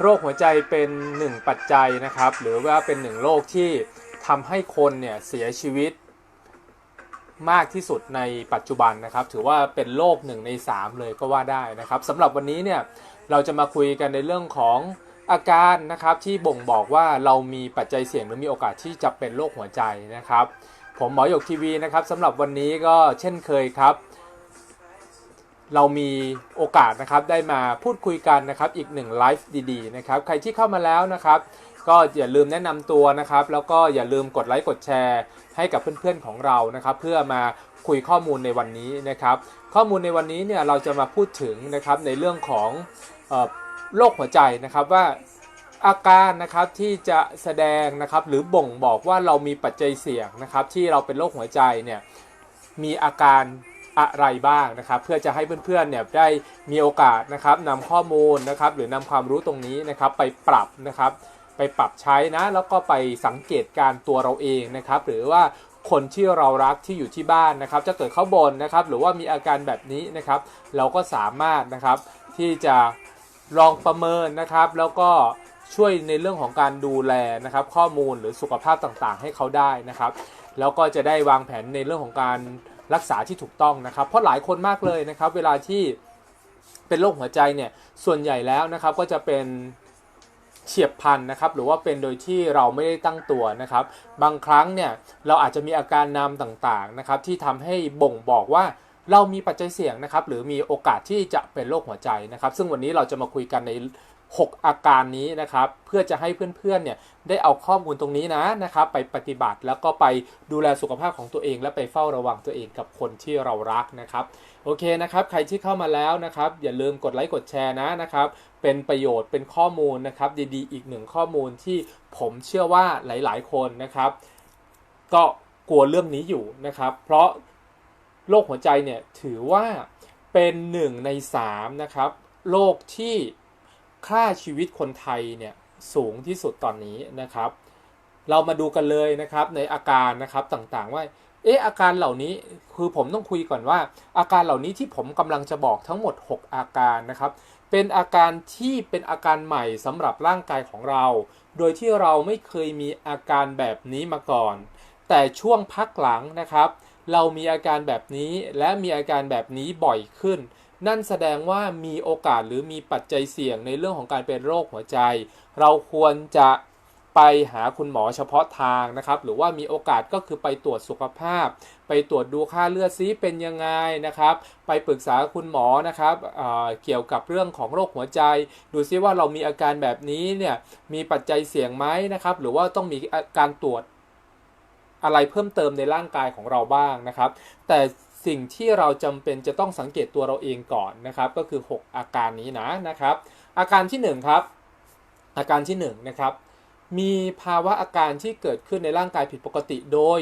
โรคหัวใจเป็นหนึ่งปัจจัยนะครับ หรือว่าเป็นหนึ่งโรคที่ทำให้คนเนี่ยเสียชีวิตมากที่สุดในปัจจุบันนะครับ ถือว่าเป็นโรคหนึ่งใน 3 เลยก็ว่าได้นะครับสำหรับวันนี้เนี่ยเราจะมาคุยกันในเรื่องของอาการนะครับที่บ่งบอกว่าเรามีปัจจัยเสี่ยงหรือมีโอกาสที่จะเป็นโรคหัวใจนะครับ ผมหมอหยกทีวีนะครับสำหรับวันนี้ก็เช่นเคยครับ เรามีโอกาสนะครับได้มาพูดคุยกันนะครับอีกหนึ่งไลฟ์ดีๆนะครับใครที่เข้ามาแล้วนะครับก็อย่าลืมแนะนำตัวนะครับ แล้วก็อย่าลืมกดไลค์กดแชร์ ให้กับเพื่อนๆของเรานะครับ เพื่อมาคุยข้อมูลในวันนี้นะครับ ข้อมูลในวันนี้เนี่ยเราจะมาพูดถึงนะครับในเรื่องของโรคหัวใจนะครับว่าอาการนะครับที่จะแสดงนะครับหรือบ่งบอกว่าเรามีปัจจัยเสี่ยงนะครับที่เราเป็นโรคหัวใจเนี่ยมีอาการ อะไรบ้างนะครับเพื่อจะให้เพื่อนๆเนี่ยได้มีโอกาสนะครับนำข้อมูลนะครับหรือนำความรู้ตรงนี้นะครับไปปรับนะครับไปปรับใช้นะแล้วก็ไปสังเกตการ์ตัวเราเองนะครับหรือว่าคนที่เรารักที่อยู่ที่บ้านนะครับ จะเกิดเขาบนนะครับ หรือว่ามีอาการแบบนี้นะครับ เราก็สามารถนะครับที่จะลองประเมินนะครับ แล้วก็ช่วยในเรื่องของการดูแลนะครับ ข้อมูลหรือสุขภาพต่างๆ ให้เขาได้นะครับ แล้วก็จะได้วางแผนในเรื่องของการ รักษาที่ถูกต้องนะครับ เพราะหลายคนมากเลยนะครับ เวลาที่เป็นโรคหัวใจเนี่ยส่วนใหญ่แล้วนะครับก็จะเป็นเฉียบพลันนะครับหรือว่าเป็นโดยที่เราไม่ได้ตั้งตัวนะครับ บางครั้งเนี่ยเราอาจจะมีอาการนำต่างๆนะครับที่ทำให้บ่งบอกว่าเรามีปัจจัยเสี่ยงนะครับหรือมีโอกาสที่จะเป็นโรคหัวใจนะครับ ซึ่งวันนี้เราจะมาคุยกันใน 6 อาการนี้นะครับเพื่อจะให้เพื่อนๆเนี่ยได้เอาข้อมูลตรงนี้นะนะครับไปปฏิบัติแล้วก็ไปดูแลสุขภาพของตัวเอง และไปเฝ้าระวังตัวเองกับคนที่เรารักนะครับโอเคนะครับใครที่เข้ามาแล้วนะครับอย่าลืมกดไลค์กดแชร์นะนะครับเป็นประโยชน์เป็นข้อมูลนะครับดีๆ อีกหนึ่งข้อมูลที่ผมเชื่อว่าหลายๆ คนนะครับก็กลัวเรื่องนี้อยู่นะครับ เพราะโรคหัวใจเนี่ยถือว่าเป็นหนึ่งในสามนะครับโรคที่ ค่าชีวิตคนไทยเนี่ยสูงที่สุดตอนนี้นะครับ เรามาดูกันเลยนะครับในอาการนะครับต่างๆว่าเอ๊ะอาการเหล่านี้คือผมต้องคุยก่อนว่า อาการเหล่านี้ที่ผมกำลังจะบอกทั้งหมด 6 อาการนะครับ เป็นอาการที่เป็นอาการใหม่สำหรับร่างกายของเรา โดยที่เราไม่เคยมีอาการแบบนี้มาก่อน แต่ช่วงพักหลังนะครับ เรามีอาการแบบนี้และมีอาการแบบนี้บ่อยขึ้น นั่นแสดงว่ามีโอกาสหรือมีปัจจัยเสี่ยงในเรื่องของการเป็นโรคหัวใจ เราควรจะไปหาคุณหมอเฉพาะทางนะครับ หรือว่ามีโอกาสก็คือไปตรวจสุขภาพ ไปตรวจดูค่าเลือดซิเป็นยังไงนะครับ ไปปรึกษาคุณหมอนะครับเเกี่ยวกับเรื่องของโรคหัวใจ ดูซิว่าเรามีอาการแบบนี้เนี่ยมีปัจจัยเสี่ยงไหมนะครับ หรือว่าต้องมีการตรวจอะไรเพิ่มเติมในร่างกายของเราบ้างนะครับ แต่ สิ่งที่เราจำเป็นจะต้องสังเกตตัวเราเองก่อนนะครับ ก็คือ 6 อาการนี้นะนะครับ อาการที่ 1 ครับ อาการที่1นะครับมีภาวะอาการที่เกิดขึ้นในร่างกายผิดปกติโดย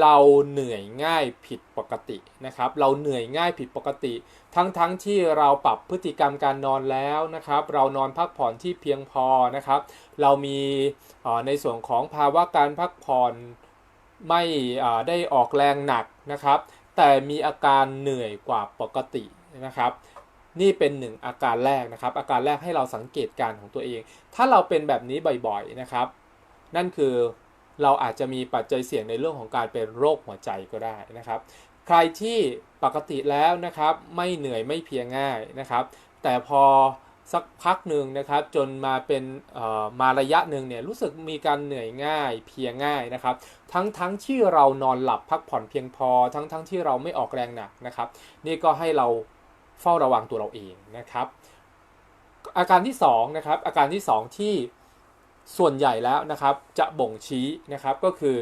เราเหนื่อยง่ายผิดปกตินะครับ เราเหนื่อยง่ายผิดปกติ ทั้งๆทที่เราปรับพฤติกรรมการนอนแล้วนะครับ เรานอนพักผ่อนที่เพียงพอนะครับ เรามีในส่วนของภาวะการพักผ่อนไม่ได้ออกแรงหนักนะครับ แต่มีอาการเหนื่อยกว่าปกตินะครับ นี่เป็นหนึ่งอาการแรกนะครับ อาการแรกให้เราสังเกตการของตัวเอง ถ้าเราเป็นแบบนี้บ่อยๆนะครับ นั่นคือเราอาจจะมีปัจจัยเสี่ยงในเรื่องของการเป็นโรคหัวใจก็ได้นะครับ ใครที่ปกติแล้วนะครับ ไม่เหนื่อยไม่เพียง่ายนะครับ แต่พอ สักพักหนึ่งนะครับ จนมาเป็นมาระยะหนึ่งเนี่ยรู้สึกมีการเหนื่อยง่ายเพียง่ายนะครับ ทั้งทั้งที่เรานอนหลับพักผ่อนเพียงพอ ทั้งทั้งที่เราไม่ออกแรงหนักนะครับ นี่ก็ให้เราเฝ้าระวังตัวเราเองนะครับ อาการที่2นะครับอาการที่ 2 ที่ส่วนใหญ่แล้วนะครับจะบ่งชี้นะครับก็คือ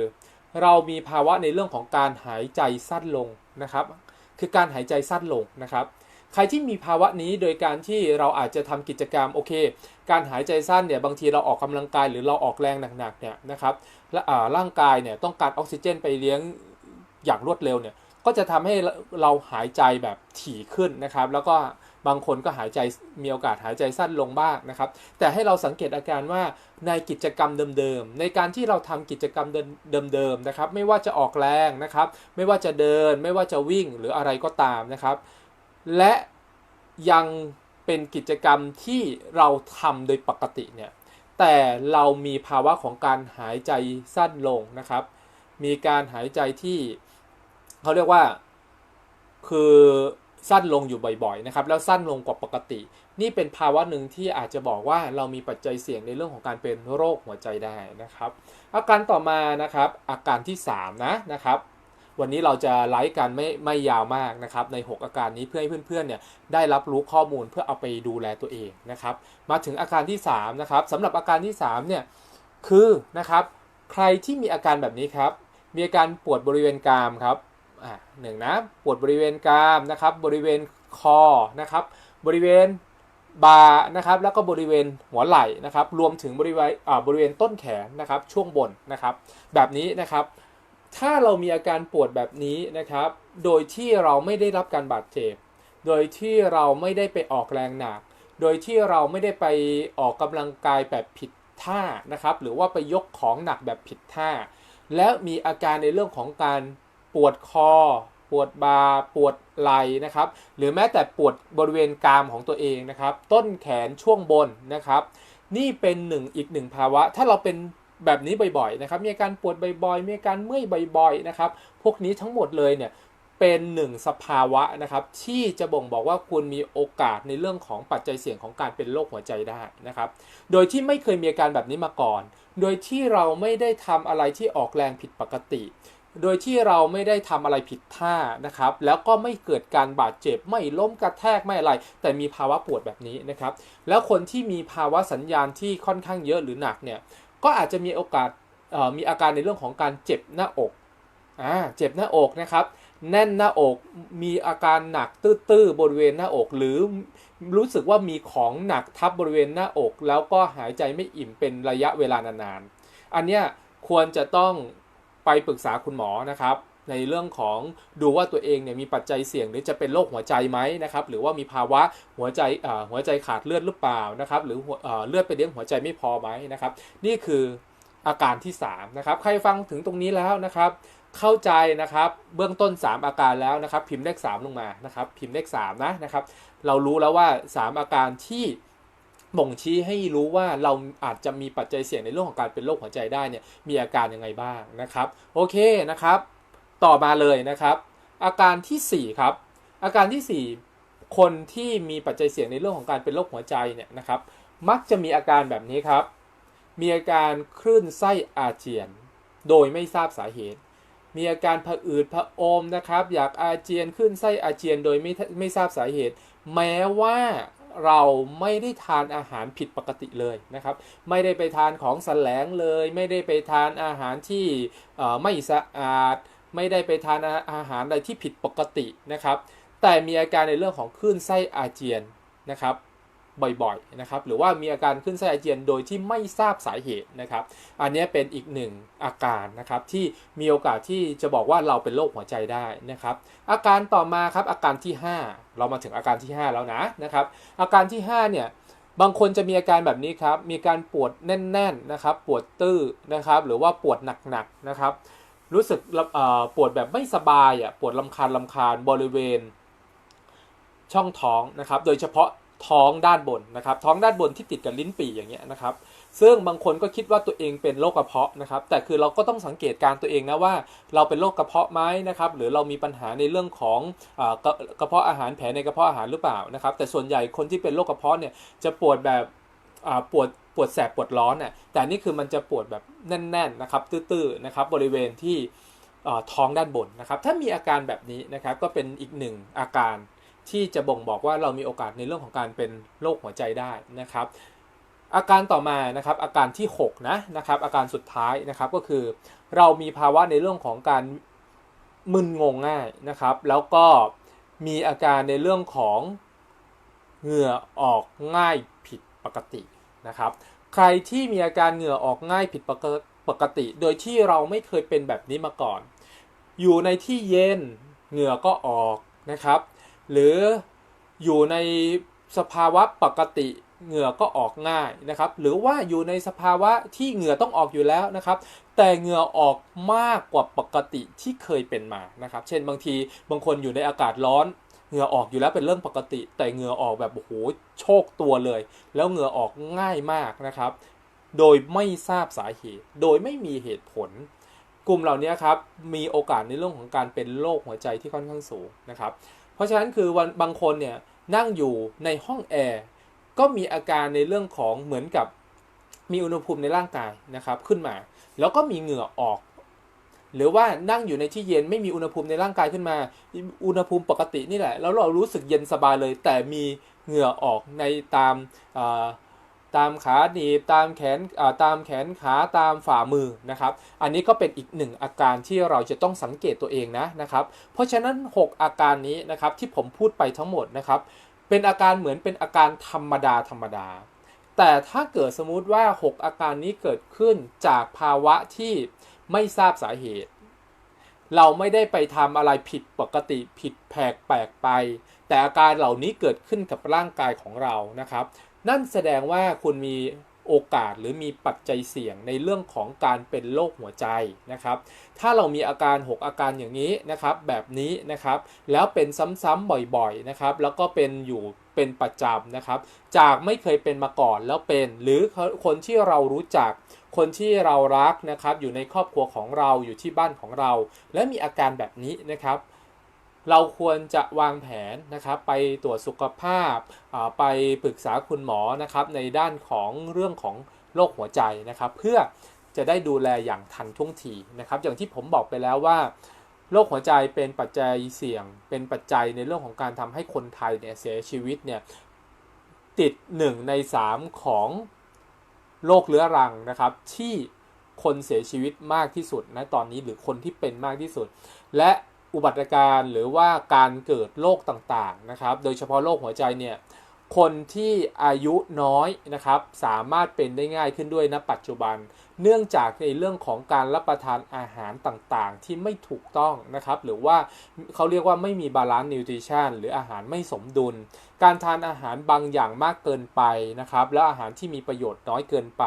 เรามีภาวะในเรื่องของการหายใจสั้นลงนะครับ คือการหายใจสั้นลงนะครับ ใครที่มีภาวะนี้โดยการที่เราอาจจะทำกิจกรรมโอเค การหายใจสั้นเนี่ยบางทีเราออกกำลังกายหรือเราออกแรงหนักๆเนี่ยนะครับและร่างกายเนี่ยต้องการออกซิเจนไปเลี้ยงอย่างรวดเร็วเนี่ยก็จะทำให้เราหายใจแบบถี่ขึ้นนะครับ แล้วก็บางคนก็หายใจมีโอกาสหายใจสั้นลงบ้างนะครับ แต่ให้เราสังเกตอาการว่าในกิจกรรมเดิมๆในการที่เราทำกิจกรรมเดิมๆนะครับ ไม่ว่าจะออกแรงนะครับ ไม่ว่าจะเดิน ไม่ว่าจะวิ่งหรืออะไรก็ตามนะครับ และยังเป็นกิจกรรมที่เราทำโดยปกติเนี่ยแต่เรามีภาวะของการหายใจสั้นลงนะครับ มีการหายใจที่เขาเรียกว่าคือสั้นลงอยู่บ่อยๆนะครับ แล้วสั้นลงกว่าปกติ นี่เป็นภาวะหนึ่งที่อาจจะบอกว่าเรามีปัจจัยเสี่ยงในเรื่องของการเป็นโรคหัวใจได้นะครับ อาการต่อมานะครับ อาการที่3นะนะครับ วันนี้เราจะไลฟ์กันไม่ไม่ยาวมากนะครับใน 6 อาการนี้เพื่อให้เพื่อนๆเนี่ยได้รับรู้ข้อมูลเพื่อเอาไปดูแลตัวเองนะครับมาถึงอาการที่3นะครับสำหรับอาการที่3เนี่ยคือนะครับใครที่มีอาการแบบนี้ครับมีอาการปวดบริเวณกรามครับอ่าหนึ่งนะปวดบริเวณกรามนะครับบริเวณคอนะครับบริเวณบ่านะครับแล้วก็บริเวณหัวไหล่นะครับรวมถึงบริเวณอ่าบริเวณต้นแขนนะครับช่วงบนนะครับแบบนี้นะครับ ถ้าเรามีอาการปวดแบบนี้นะครับ โดยที่เราไม่ได้รับการบาดเจ็บ โดยที่เราไม่ได้ไปออกแรงหนัก โดยที่เราไม่ได้ไปออกกำลังกายแบบผิดท่านะครับ หรือว่าไปยกของหนักแบบผิดท่า แล้วมีอาการในเรื่องของการปวดคอ ปวดบาปวดไหล่นะครับ หรือแม้แต่ปวดบริเวณกรามของตัวเองนะครับ ต้นแขนช่วงบนนะครับ นี่เป็นหนึ่งอีกหนึ่งภาวะ ถ้าเราเป็น แบบนี้บ่อยๆนะครับ มีอาการปวดบ่อยๆ มีอาการเมื่อยบ่อยๆนะครับ พวกนี้ทั้งหมดเลยเนี่ยเป็นหนึ่งสภาวะนะครับที่จะบ่งบอกว่าคุณมีโอกาสในเรื่องของปัจจัยเสี่ยงของการเป็นโรคหัวใจได้นะครับ โดยที่ไม่เคยมีอาการแบบนี้มาก่อน โดยที่เราไม่ได้ทำอะไรที่ออกแรงผิดปกติ โดยที่เราไม่ได้ทำอะไรผิดท่านะครับ แล้วก็ไม่เกิดการบาดเจ็บไม่ล้มกระแทกไม่อะไร แต่มีภาวะปวดแบบนี้นะครับ แล้วคนที่มีภาวะสัญญาณที่ค่อนข้างเยอะหรือหนักเนี่ย ก็อาจจะมีโอกาสมีอาการในเรื่องของการเจ็บหน้าอกอ่าเจ็บหน้าอกนะครับ แน่นหน้าอกมีอาการหนักตื้อๆบริเวณหน้าอก หรือรู้สึกว่ามีของหนักทับบริเวณหน้าอก แล้วก็หายใจไม่อิ่มเป็นระยะเวลานานๆ อันเนี้ยควรจะต้องไปปรึกษาคุณหมอนะครับ ในเรื่องของดูว่าตัวเองเนี่ยมีปัจจัยเสี่ยงหรือจะเป็นโรคหัวใจไหมนะครับหรือว่ามีภาวะหัวใจหัวใจขาดเลือดหรือเปล่านะครับหรือเอ่อเลือดไปเลี้ยงหัวใจไม่พอไหมนะครับ นี่คืออาการที่3นะครับใครฟังถึงตรงนี้แล้วนะครับ เข้าใจนะครับเบื้องต้น 3 อาการแล้วนะครับ พิมพ์เลข3ลงมานะครับ พิมพ์เลข3นะนะครับ เรารู้แล้วว่า 3 อาการที่บ่งชี้ให้รู้ว่าเราอาจจะมีปัจจัยเสี่ยงในเรื่องของการเป็นโรคหัวใจได้เนี่ยมีอาการยังไงบ้างนะครับ โอเคนะครับ ต่อมาเลยนะครับ อาการทีสี่4 ครับ อาการทีสี่ 4 คนที่มีปัจจัยเสี่ยงในเรื่องของการเป็นโรคหัวใจเนี่ยนะครับ มักจะมีอาการแบบนี้ครับ มีอาการคลื่นไส้อาเจียน โดยไม่ทราบสาเหตุ มีอาการผะอืดผะอมนะครับ อยากอาเจียนขึ้นไส้อาเจียนโดยไม่ไม่ทราบสาเหตุ แม้ว่าเราไม่ได้ทานอาหารผิดปกติเลยนะครับ ไม่ได้ไปทานของแสลงเลย ไม่ได้ไปทานอาหารที่ไม่สะอาด ไม่ได้ไปทานอาหารอะไรที่ผิดปกตินะครับ แต่มีอาการในเรื่องของคลื่นไส้อาเจียนนะครับบ่อยๆนะครับหรือว่ามีอาการขึ้นไส้อาเจียนโดยที่ไม่ทราบสาเหตุนะครับ อันนี้เป็นอีกหนึ่งอาการนะครับที่มีโอกาสที่จะบอกว่าเราเป็นโรคหัวใจได้นะครับ อาการต่อมาครับอาการที่ 5 เรามาถึงอาการที่ 5 แล้วนะนะครับ อาการที่ 5 เนี่ยบางคนจะมีอาการแบบนี้ครับมีการปวดแน่นๆนะครับ ปวดตื้อนะครับ หรือว่าปวดหนักๆนะครับ รู้สึกปวดแบบไม่สบายอะปวดลำคาญลำคาญบริเวณ ช่องท้องนะครับ โดยเฉพาะท้องด้านบนนะครับ ท้องด้านบนที่ติดกับลิ้นปี่อย่างเงี้ยนะครับ ซึ่งบางคนก็คิดว่าตัวเองเป็นโรคกระเพาะนะครับ แต่คือเราก็ต้องสังเกตการตัวเองนะว่า เราเป็นโรคกระเพาะไหมนะครับ หรือเรามีปัญหาในเรื่องของอกระเพาะอาหารแผลในกระเพาะอาหารหรือเปล่านะครับ แต่ส่วนใหญ่คนที่เป็นโรคกระเพาะเนี่ยจะปวดแบบ ปวดปวดแสบปวดร้อนน่ะแต่นี่คือมันจะปวดแบบแน่นๆนะครับตื้อๆนะครับบริเวณที่ท้องด้านบนนะครับ ถ้ามีอาการแบบนี้นะครับก็เป็นอีกหนึ่งอาการที่จะบ่งบอกว่าเรามีโอกาสในเรื่องของการเป็นโรคหัวใจได้นะครับ อาการต่อมานะครับอาการที่6นะนะครับอาการสุดท้ายนะครับก็คือ เรามีภาวะในเรื่องของการมึนงงง่ายนะครับ แล้วก็มีอาการในเรื่องของเหงื่อออกง่ายผิด ปกตินะครับ ใครที่มีอาการเหงื่อออกง่ายผิดปกติ โดยที่เราไม่เคยเป็นแบบนี้มาก่อน อยู่ในที่เย็นเหงื่อก็ออกนะครับ หรืออยู่ในสภาวะปกติเหงื่อก็ออกง่ายนะครับ หรือว่าอยู่ในสภาวะที่เหงื่อต้องออกอยู่แล้วนะครับ แต่เหงื่อออกมากกว่าปกติที่เคยเป็นมานะครับ เช่นบางทีบางคนอยู่ในอากาศร้อน เหงื่อออกอยู่แล้วเป็นเรื่องปกติ แต่เหงื่อออกแบบโอ้โหโชคตัวเลย แล้วเหงื่อออกง่ายมากนะครับ โดยไม่ทราบสาเหตุ โดยไม่มีเหตุผล กลุ่มเหล่านี้ครับมีโอกาสในเรื่องของการเป็นโรคหัวใจที่ค่อนข้างสูงนะครับ เพราะฉะนั้นคือวันบางคนเนี่ยนั่งอยู่ในห้องแอร์ก็มีอาการในเรื่องของเหมือนกับมีอุณหภูมิในร่างกายนะครับขึ้นมา แล้วก็มีเหงื่อออก หรือว่านั่งอยู่ในที่เย็นไม่มีอุณหภูมิในร่างกายขึ้นมา อุณหภูมิปกตินี่แหละ แล้วเรารู้สึกเย็นสบายเลย แต่มีเหงื่อออกในตามาตามขาหนีบตามแขนาตามแขนขาตามฝ่ามือนะครับ อันนี้ก็เป็นอีกหนึ่งอาการที่เราจะต้องสังเกตตัวเองนะนะครับ เพราะฉะนั้น 6 อาการนี้นะครับที่ผมพูดไปทั้งหมดนะครับ เป็นอาการเหมือนเป็นอาการธรรมดาธรรมดา แต่ถ้าเกิดสมมุติว่า 6 อาการนี้เกิดขึ้นจากภาวะที่ ไม่ทราบสาเหตุ เราไม่ได้ไปทำอะไรผิดปกติผิดแผกแปลกไป แต่อาการเหล่านี้เกิดขึ้นกับร่างกายของเรานะครับ นั่นแสดงว่าคุณมี โอกาสหรือมีปัจจัยเสี่ยงในเรื่องของการเป็นโรคหัวใจนะครับ ถ้าเรามีอาการ 6 อาการอย่างนี้นะครับ แบบนี้นะครับ แล้วเป็นซ้ำๆบ่อยๆนะครับ แล้วก็เป็นอยู่เป็นประจำนะครับ จากไม่เคยเป็นมาก่อนแล้วเป็น หรือคนที่เรารู้จัก คนที่เรารักนะครับ อยู่ในครอบครัวของเราอยู่ที่บ้านของเรา และมีอาการแบบนี้นะครับ เราควรจะวางแผนนะครับไปตรวจสุขภาพาไปปรึกษาคุณหมอนะครับในด้านของเรื่องของโรคหัวใจนะครับ เพื่อจะได้ดูแลอย่างทันท่วงทีนะครับ อย่างที่ผมบอกไปแล้วว่าโรคหัวใจเป็นปัจจัยเสี่ยง เป็นปัจจัยในเรื่องของการทำให้คนไทยเนี่ยเสียชีวิตเนี่ยติด 1 ใน 3 ของโรคเรื้อรังนะครับ ที่คนเสียชีวิตมากที่สุดนะตอนนี้หรือคนที่เป็นมากที่สุด และ อุบัติการ์หรือว่าการเกิดโรคต่างๆนะครับ โดยเฉพาะโรคหัวใจเนี่ยคนที่อายุน้อยนะครับ สามารถเป็นได้ง่ายขึ้นด้วยณปัจจุบัน เนื่องจากในเรื่องของการรับประทานอาหารต่างๆ ที่ไม่ถูกต้องนะครับ หรือว่าเขาเรียกว่าไม่มีบาลานซ์นิวทริชันหรืออาหารไม่สมดุล การทานอาหารบางอย่างมากเกินไปนะครับ แล้วอาหารที่มีประโยชน์น้อยเกินไป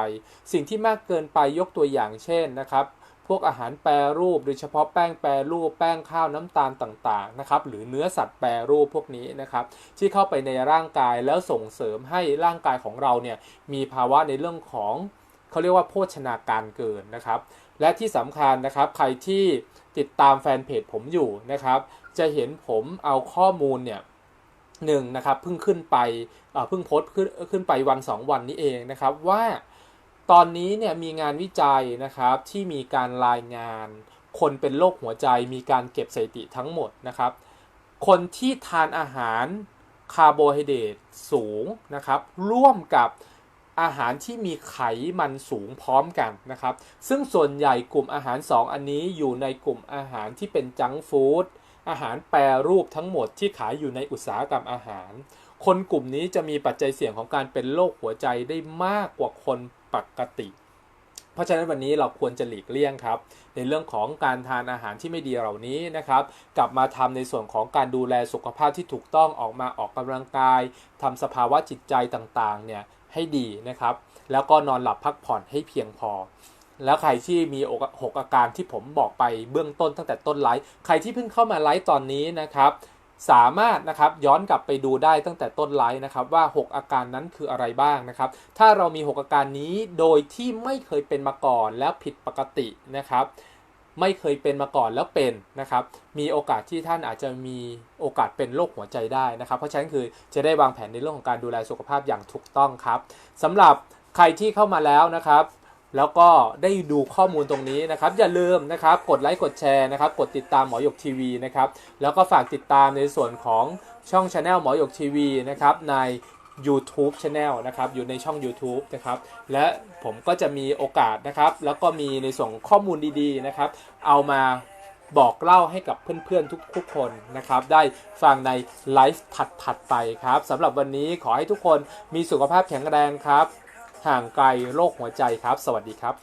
สิ่งที่มากเกินไปยกตัวอย่างเช่นนะครับ พวกอาหารแปรรูป โดยเฉพาะแป้งแปรรูป แป้งข้าวน้ำตาลต่างๆนะครับหรือเนื้อสัตว์แปรรูปพวกนี้นะครับที่เข้าไปในร่างกายแล้วส่งเสริมให้ร่างกายของเราเนี่ยมีภาวะในเรื่องของเขาเรียกว่าโภชนาการเกินนะครับ และที่สำคัญนะครับใครที่ติดตามแฟนเพจผมอยู่นะครับ จะเห็นผมเอาข้อมูลเนี่ยหนึ่งนะครับเพิ่งขึ้นไปเอ่อเพิ่งโพสต์ขึ้นขึ้นไปวัน 2 วันนี้เองนะครับว่า ตอนนี้เนี่ยมีงานวิจัยนะครับที่มีการรายงาน คนเป็นโรคหัวใจมีการเก็บสถิติทั้งหมดนะครับ คนที่ทานอาหารคาร์โบไฮเดรตสูงนะครับ ร่วมกับอาหารที่มีไขมันสูงพร้อมกันนะครับ ซึ่งส่วนใหญ่กลุ่มอาหาร 2 อันนี้อยู่ในกลุ่มอาหารที่เป็นจังฟู้ดอาหารแปรรูปทั้งหมดที่ขายอยู่ในอุตสาหกรรมอาหาร คนกลุ่มนี้จะมีปัจจัยเสี่ยงของการเป็นโรคหัวใจได้มากกว่า คนปกติ เพราะฉะนั้นวันนี้เราควรจะหลีกเลี่ยงครับ ในเรื่องของการทานอาหารที่ไม่ดีเหล่านี้นะครับ กลับมาทำในส่วนของการดูแลสุขภาพที่ถูกต้องออกมาออกกำลังกายทำสภาวะจิตใจต่างๆเนี่ยให้ดีนะครับ แล้วก็นอนหลับพักผ่อนให้เพียงพอแล้วใครที่มีหกอาการที่ผมบอกไปเบื้องต้นตั้งแต่ต้นไลฟ์ใครที่เพิ่งเข้ามาไลฟ์ตอนนี้นะครับ สามารถนะครับย้อนกลับไปดูได้ตั้งแต่ต้นไลฟ์นะครับว่า 6 อาการนั้นคืออะไรบ้างนะครับ ถ้าเรามี 6 อาการนี้โดยที่ไม่เคยเป็นมาก่อนแล้วผิดปกตินะครับ ไม่เคยเป็นมาก่อนแล้วเป็นนะครับ มีโอกาสที่ท่านอาจจะมีโอกาสเป็นโรคหัวใจได้นะครับ เพราะฉะนั้นคือจะได้วางแผนในเรื่องของการดูแลสุขภาพอย่างถูกต้องครับสำหรับใครที่เข้ามาแล้วนะครับ แล้วก็ได้ดูข้อมูลตรงนี้นะครับ อย่าลืมนะครับกดไลค์กดแชร์นะครับ กดติดตามหมอหยกทีวีนะครับ แล้วก็ฝากติดตามในส่วนของช่อง Channel หมอหยกทีวีนะครับใน YouTube Channel นะครับอยู่ในช่อง YouTube นะครับและผมก็จะมีโอกาสนะครับ แล้วก็มีในส่วนของข้อมูลดีๆนะครับ เอามาบอกเล่าให้กับเพื่อนๆทุกๆคนนะครับ ได้ฟังในไลฟ์ถัดๆไปครับสำหรับวันนี้ขอให้ทุกคนมีสุขภาพแข็งแรงครับ ห่างไกลโรคหัวใจครับ สวัสดีครับ